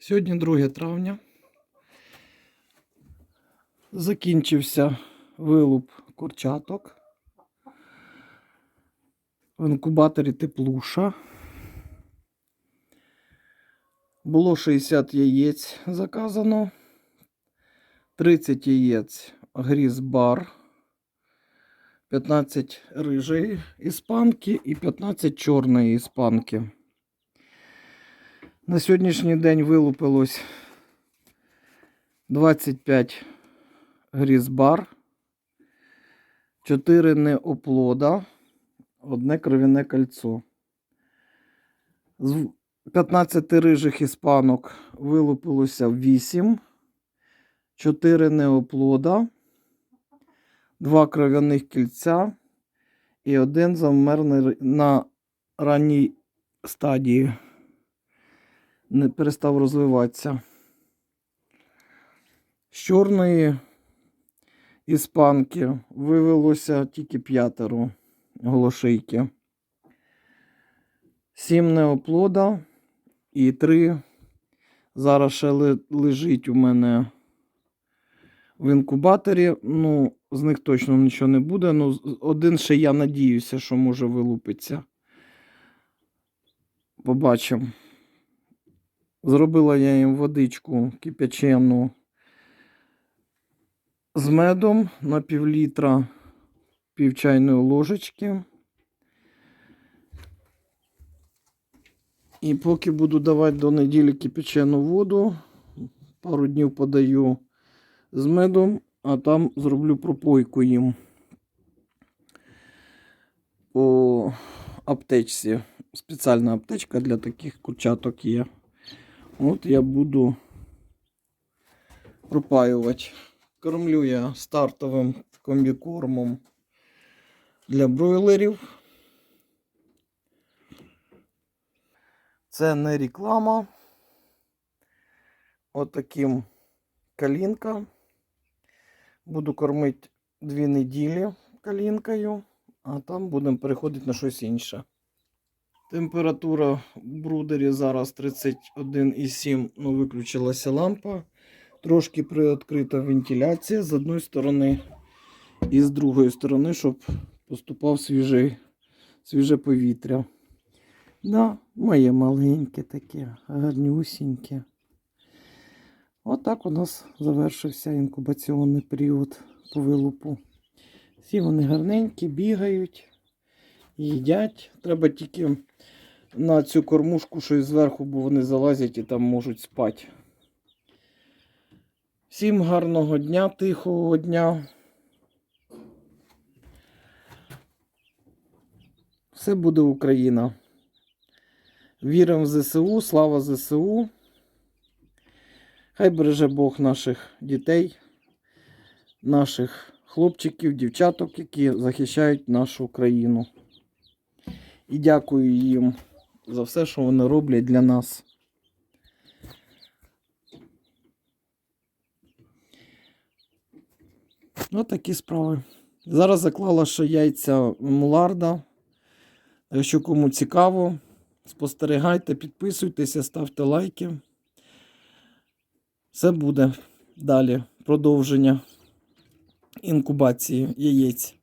Сьогодні 2 травня. Закінчився вилуп курчаток. В інкубаторі теплуша. Було 60 яєць заказано. 30 яєць грізбар. 15 рижої іспанки і 15 чорної іспанки. На сьогоднішній день вилупилось 25 грізбар, 4 неоплода, одне кровяне кольцо. З 15 рижих іспанок вилупилося 8, 4 неоплода, 2 кров'яних кільця і один завмер на- ранній стадії не перестав розвиватися. З чорної іспанки вивелося тільки п'ятеро голошийки. Сім неоплода і три зараз ще лежить у мене в інкубаторі. Ну, з них точно нічого не буде. Ну, один ще я надіюся, що може вилупитися. Побачимо. Зробила я їм водичку кипячену з медом на пів літра пів ложечки. І поки буду давати до неділі кипячену воду, пару днів подаю з медом, а там зроблю пропойку їм по аптечці. Спеціальна аптечка для таких курчаток є. От я буду пропаювати. Кормлю я стартовим комбікормом для бройлерів. Це не реклама. Отаким калінка. Буду кормити дві неділі калінкою, а там будемо переходити на щось інше. Температура в брудері зараз 31,7, ну виключилася лампа. Трошки приоткрита вентиляція з одної сторони і з другої сторони, щоб поступав свіжий, свіже повітря. Да, моє маленьке таке, гарнюсіньке. Отак у нас завершився інкубаційний період по вилупу. Всі вони гарненькі, бігають, їдять. Треба тільки на цю кормушку щось зверху, бо вони залазять і там можуть спати. Всім гарного дня, тихого дня. Все буде Україна. Віримо в ЗСУ, слава ЗСУ. Хай береже Бог наших дітей, наших хлопчиків, дівчаток, які захищають нашу країну. І дякую їм за все, що вони роблять для нас. Ось такі справи. Зараз заклала ще яйця муларда. Якщо кому цікаво, спостерігайте, підписуйтеся, ставте лайки. Все буде далі. Продовження інкубації яєць.